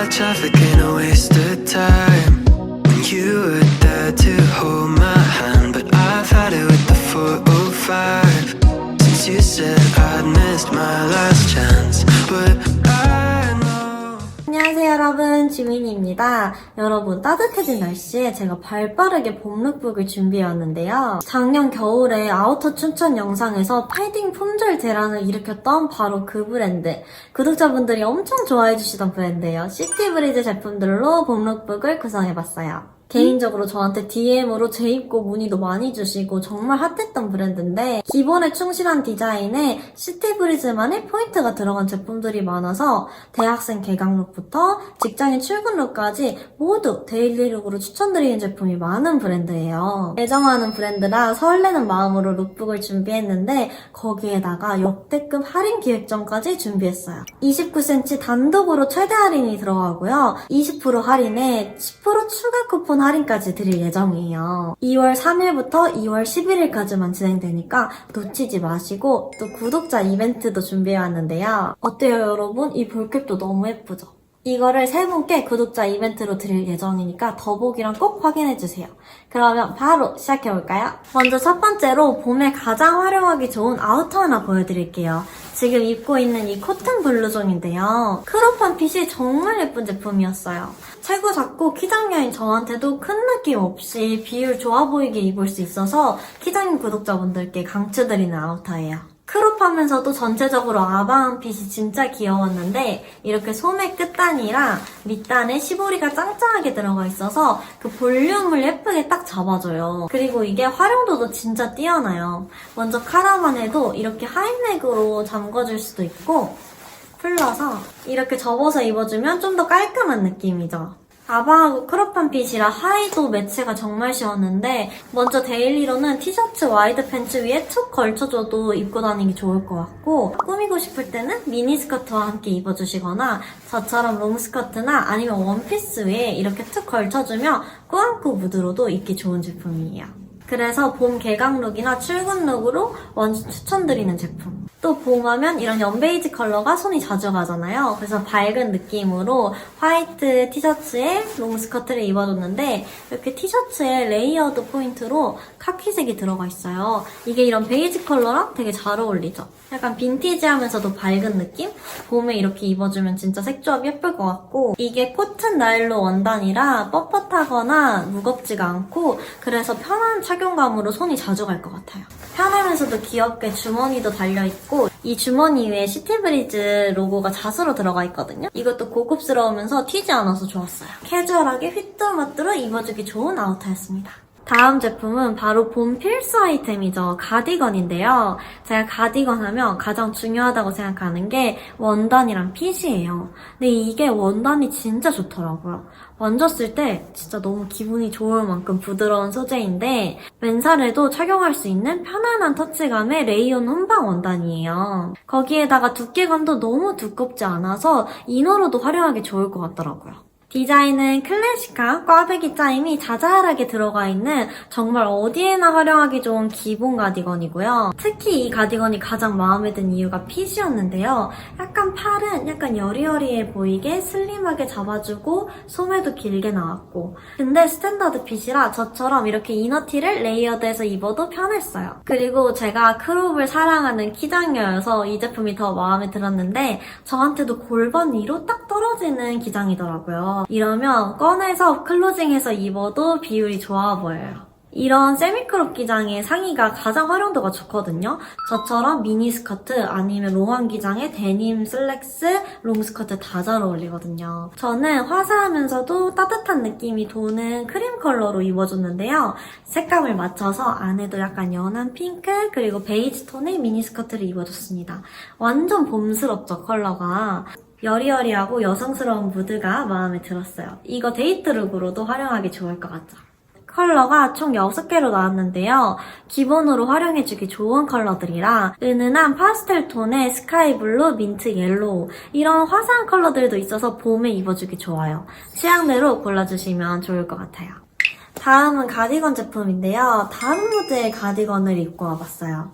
of traffic ain't a waste of time. When you were there to hold my hand, but I've had it with the 405. Since you said I'd missed my last chance, but 여러분 지민이입니다. 여러분 따뜻해진 날씨에 제가 발 빠르게 봄 룩북을 준비해왔는데요. 작년 겨울에 아우터 추천 영상에서 패딩 품절 대란을 일으켰던 바로 그 브랜드. 구독자분들이 엄청 좋아해주시던 브랜드예요. 시티브리즈 제품들로 봄 룩북을 구성해봤어요 개인적으로 저한테 DM으로 재입고 문의도 많이 주시고 정말 핫했던 브랜드인데 기본에 충실한 디자인에 시티브리즈만의 포인트가 들어간 제품들이 많아서 대학생 개강룩부터 직장인 출근룩까지 모두 데일리룩으로 추천드리는 제품이 많은 브랜드예요. 애정하는 브랜드라 설레는 마음으로 룩북을 준비했는데 거기에다가 역대급 할인 기획전까지 준비했어요. 29cm 단독으로 최대 할인이 들어가고요. 20% 할인에 10% 추가 쿠폰 할인까지 드릴 예정이에요. 2월 3일부터 2월 11일까지만 진행되니까 놓치지 마시고 또 구독자 이벤트도 준비해왔는데요. 어때요 여러분? 이 볼캡도 너무 예쁘죠? 이거를 세 분께 구독자 이벤트로 드릴 예정이니까 더보기랑 꼭 확인해주세요. 그러면 바로 시작해볼까요? 먼저 첫 번째로 봄에 가장 활용하기 좋은 아우터 하나 보여드릴게요. 지금 입고 있는 이 코튼 블루종인데요. 크롭한 핏이 정말 예쁜 제품이었어요. 체구 작고 키장녀인 저한테도 큰 느낌 없이 비율 좋아 보이게 입을 수 있어서 키장인 구독자분들께 강추드리는 아우터예요. 크롭하면서도 전체적으로 아바한 핏이 진짜 귀여웠는데 이렇게 소매 끝단이랑 밑단에 시보리가 짱짱하게 들어가 있어서 그 볼륨을 예쁘게 딱 잡아줘요. 그리고 이게 활용도도 진짜 뛰어나요. 먼저 카라만 해도 이렇게 하이넥으로 잠궈줄 수도 있고 풀러서 이렇게 접어서 입어주면 좀 더 깔끔한 느낌이죠. 아바하고 크롭한 핏이라 하의도 매치가 정말 쉬웠는데 먼저 데일리로는 티셔츠 와이드 팬츠 위에 툭 걸쳐줘도 입고 다니기 좋을 것 같고 꾸미고 싶을 때는 미니스커트와 함께 입어주시거나 저처럼 롱스커트나 아니면 원피스 위에 이렇게 툭 걸쳐주면 꾸안꾸 무드로도 입기 좋은 제품이에요. 그래서 봄 개강룩이나 출근룩으로 완전 추천드리는 제품. 또 봄하면 이런 연베이지 컬러가 손이 자주 가잖아요. 그래서 밝은 느낌으로 화이트 티셔츠에 롱스커트를 입어줬는데 이렇게 티셔츠에 레이어드 포인트로 카키색이 들어가 있어요. 이게 이런 베이지 컬러랑 되게 잘 어울리죠. 약간 빈티지하면서도 밝은 느낌? 봄에 이렇게 입어주면 진짜 색조합 예쁠 것 같고 이게 코튼 나일로 원단이라 뻣뻣하거나 무겁지가 않고 그래서 편한 착용감으로 손이 자주 갈 것 같아요. 편하면서도 귀엽게 주머니도 달려있고 이 주머니 위에 시티브리즈 로고가 자수로 들어가 있거든요. 이것도 고급스러우면서 튀지 않아서 좋았어요. 캐주얼하게 휘뚜마뚜로 입어주기 좋은 아우터였습니다. 다음 제품은 바로 봄 필수 아이템이죠. 가디건인데요. 제가 가디건 하면 가장 중요하다고 생각하는 게 원단이랑 핏이에요. 근데 이게 원단이 진짜 좋더라고요. 만졌을 때 진짜 너무 기분이 좋을 만큼 부드러운 소재인데 맨살에도 착용할 수 있는 편안한 터치감의 레이온 혼방 원단이에요. 거기에다가 두께감도 너무 두껍지 않아서 이너로도 활용하기 좋을 것 같더라고요. 디자인은 클래식한 꽈배기 짜임이 자잘하게 들어가 있는 정말 어디에나 활용하기 좋은 기본 가디건이고요. 특히 이 가디건이 가장 마음에 든 이유가 핏이었는데요. 약간 팔은 약간 여리여리해 보이게 슬림하게 잡아주고 소매도 길게 나왔고 근데 스탠다드 핏이라 저처럼 이렇게 이너티를 레이어드해서 입어도 편했어요. 그리고 제가 크롭을 사랑하는 키장녀여서 이 제품이 더 마음에 들었는데 저한테도 골반 위로 딱 떨어지는 기장이더라고요. 이러면 꺼내서 클로징해서 입어도 비율이 좋아 보여요. 이런 세미크롭 기장의 상의가 가장 활용도가 좋거든요. 저처럼 미니스커트 아니면 로망 기장의 데님, 슬랙스, 롱스커트 다 잘 어울리거든요. 저는 화사하면서도 따뜻한 느낌이 도는 크림 컬러로 입어줬는데요. 색감을 맞춰서 안에도 약간 연한 핑크 그리고 베이지 톤의 미니스커트를 입어줬습니다. 완전 봄스럽죠 컬러가. 여리여리하고 여성스러운 무드가 마음에 들었어요. 이거 데이트룩으로도 활용하기 좋을 것 같죠. 컬러가 총 6개로 나왔는데요. 기본으로 활용해주기 좋은 컬러들이라 은은한 파스텔 톤의 스카이 블루, 민트 옐로우 이런 화사한 컬러들도 있어서 봄에 입어주기 좋아요. 취향대로 골라주시면 좋을 것 같아요. 다음은 가디건 제품인데요. 다른 모델의 가디건을 입고 와봤어요.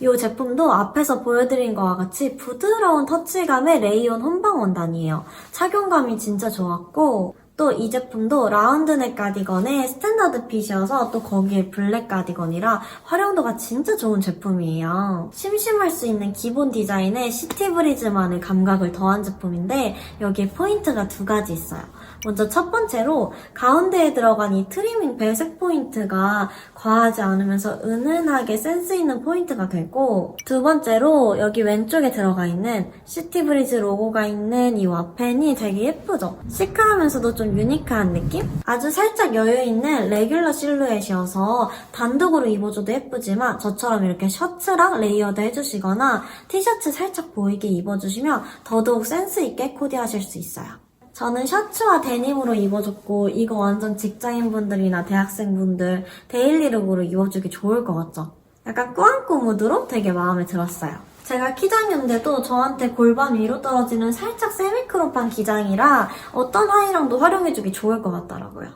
이 제품도 앞에서 보여드린 것과 같이 부드러운 터치감의 레이온 혼방 원단이에요. 착용감이 진짜 좋았고 또 이 제품도 라운드넥 가디건의 스탠다드 핏이어서 또 거기에 블랙 가디건이라 활용도가 진짜 좋은 제품이에요. 심심할 수 있는 기본 디자인에 시티브리즈만의 감각을 더한 제품인데 여기에 포인트가 두 가지 있어요. 먼저 첫 번째로 가운데에 들어간 이 트리밍 배색 포인트가 과하지 않으면서 은은하게 센스 있는 포인트가 되고 두 번째로 여기 왼쪽에 들어가 있는 시티브리즈 로고가 있는 이 와펜이 되게 예쁘죠? 시크하면서도 좀 유니크한 느낌? 아주 살짝 여유 있는 레귤러 실루엣이어서 단독으로 입어줘도 예쁘지만 저처럼 이렇게 셔츠랑 레이어드 해주시거나 티셔츠 살짝 보이게 입어주시면 더더욱 센스 있게 코디하실 수 있어요. 저는 셔츠와 데님으로 입어줬고 이거 완전 직장인분들이나 대학생분들 데일리룩으로 입어주기 좋을 것 같죠? 약간 꾸안꾸 무드로 되게 마음에 들었어요. 제가 키장인데도 저한테 골반 위로 떨어지는 살짝 세미크롭한 기장이라 어떤 하의랑도 활용해주기 좋을 것 같더라고요.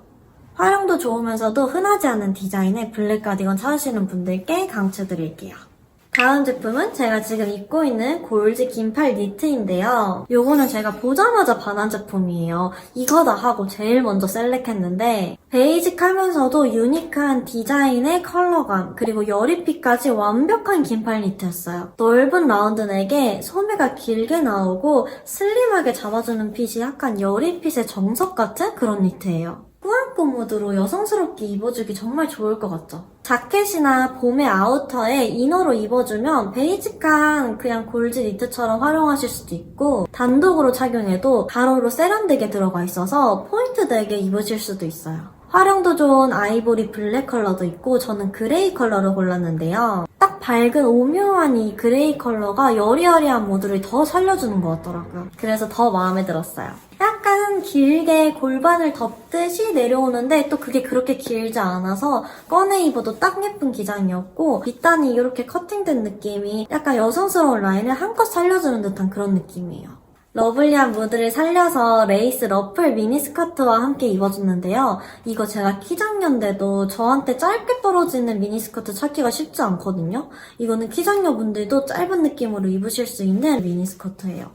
활용도 좋으면서도 흔하지 않은 디자인의 블랙 가디건 찾으시는 분들께 강추드릴게요. 다음 제품은 제가 지금 입고 있는 골지 긴팔 니트인데요. 요거는 제가 보자마자 반한 제품이에요. 이거다 하고 제일 먼저 셀렉했는데 베이직하면서도 유니크한 디자인의 컬러감 그리고 열입핏까지 완벽한 긴팔 니트였어요. 넓은 라운드 넥에 소매가 길게 나오고 슬림하게 잡아주는 핏이 약간 열입핏의 정석 같은 그런 니트예요. 꾸안꾸 무드로 여성스럽게 입어주기 정말 좋을 것 같죠? 자켓이나 봄의 아우터에 이너로 입어주면 베이직한 그냥 골지 니트처럼 활용하실 수도 있고 단독으로 착용해도 가로로 세련되게 들어가 있어서 포인트 되게 입으실 수도 있어요. 활용도 좋은 아이보리 블랙 컬러도 있고 저는 그레이 컬러를 골랐는데요. 딱 밝은 오묘한 이 그레이 컬러가 여리여리한 모드를 더 살려주는 것 같더라고요. 그래서 더 마음에 들었어요. 길게 골반을 덮듯이 내려오는데 또 그게 그렇게 길지 않아서 꺼내 입어도 딱 예쁜 기장이었고 밑단이 이렇게 커팅된 느낌이 약간 여성스러운 라인을 한껏 살려주는 듯한 그런 느낌이에요. 러블리한 무드를 살려서 레이스 러플 미니스커트와 함께 입어줬는데요. 이거 제가 키장녀인데도 저한테 짧게 떨어지는 미니스커트 찾기가 쉽지 않거든요. 이거는 키장녀 분들도 짧은 느낌으로 입으실 수 있는 미니스커트예요.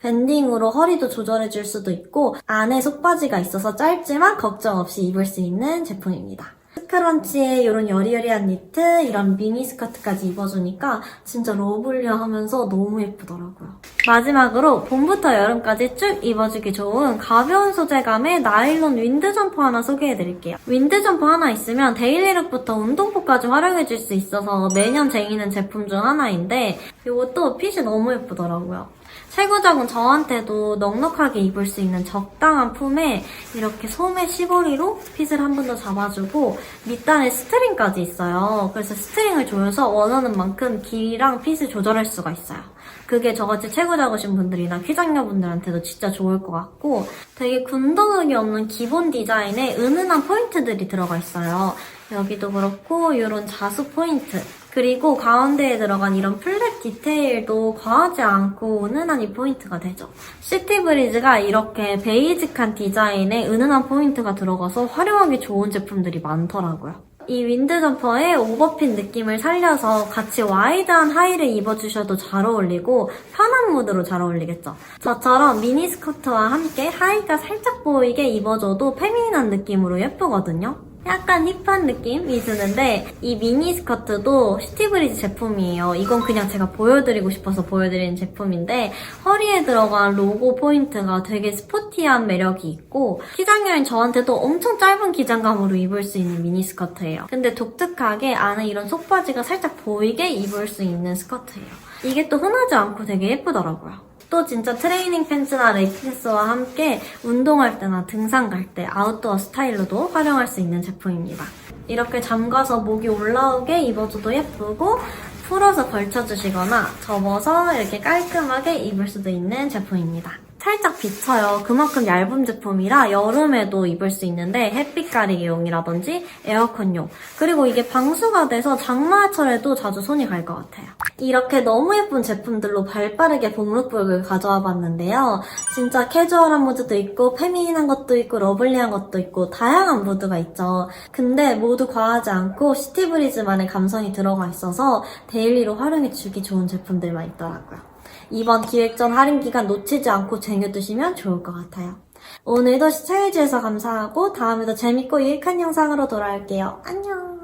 밴딩으로 허리도 조절해줄 수도 있고 안에 속바지가 있어서 짧지만 걱정 없이 입을 수 있는 제품입니다. 스크런치에 이런 여리여리한 니트, 이런 미니 스커트까지 입어주니까 진짜 러블리하면서 너무 예쁘더라고요. 마지막으로 봄부터 여름까지 쭉 입어주기 좋은 가벼운 소재감의 나일론 윈드 점퍼 하나 소개해드릴게요. 윈드 점퍼 하나 있으면 데일리룩부터 운동복까지 활용해줄 수 있어서 매년 쟁이는 제품 중 하나인데 이것도 핏이 너무 예쁘더라고요. 최고적은 저한테도 넉넉하게 입을 수 있는 적당한 품에 이렇게 소매 시보리로 핏을 한 번 더 잡아주고 밑단에 스트링까지 있어요. 그래서 스트링을 조여서 원하는 만큼 길이랑 핏을 조절할 수가 있어요. 그게 저같이 체구 작으신 분들이나 키장녀분들한테도 진짜 좋을 것 같고 되게 군더더기 없는 기본 디자인에 은은한 포인트들이 들어가 있어요. 여기도 그렇고 이런 자수 포인트 그리고 가운데에 들어간 이런 플랫 디테일도 과하지 않고 은은한 이 포인트가 되죠. 시티 브리즈가 이렇게 베이직한 디자인에 은은한 포인트가 들어가서 활용하기 좋은 제품들이 많더라고요. 이 윈드 점퍼의 오버핏 느낌을 살려서 같이 와이드한 하의를 입어주셔도 잘 어울리고 편한 무드로 잘 어울리겠죠. 저처럼 미니 스커트와 함께 하의가 살짝 보이게 입어줘도 페미닌한 느낌으로 예쁘거든요. 약간 힙한 느낌이 드는데 이 미니 스커트도 시티브리즈 제품이에요. 이건 그냥 제가 보여드리고 싶어서 보여드리는 제품인데 허리에 들어간 로고 포인트가 되게 스포티한 매력이 있고 키장녀인 저한테도 엄청 짧은 기장감으로 입을 수 있는 미니 스커트예요. 근데 독특하게 안에 이런 속바지가 살짝 보이게 입을 수 있는 스커트예요. 이게 또 흔하지 않고 되게 예쁘더라고요. 또 진짜 트레이닝 팬츠나 레이피스와 함께 운동할 때나 등산 갈 때 아웃도어 스타일로도 활용할 수 있는 제품입니다. 이렇게 잠가서 목이 올라오게 입어줘도 예쁘고 풀어서 걸쳐주시거나 접어서 이렇게 깔끔하게 입을 수도 있는 제품입니다. 살짝 비쳐요. 그만큼 얇은 제품이라 여름에도 입을 수 있는데 햇빛 가리기용이라든지 에어컨용 그리고 이게 방수가 돼서 장마철에도 자주 손이 갈 것 같아요. 이렇게 너무 예쁜 제품들로 발빠르게 봄룩북을 가져와 봤는데요. 진짜 캐주얼한 무드도 있고 페미닌한 것도 있고 러블리한 것도 있고 다양한 무드가 있죠. 근데 모두 과하지 않고 시티브리즈만의 감성이 들어가 있어서 데일리로 활용해주기 좋은 제품들만 있더라고요. 이번 기획전 할인 기간 놓치지 않고 쟁여두시면 좋을 것 같아요. 오늘도 시청해주셔서 감사하고 다음에도 재밌고 유익한 영상으로 돌아올게요. 안녕!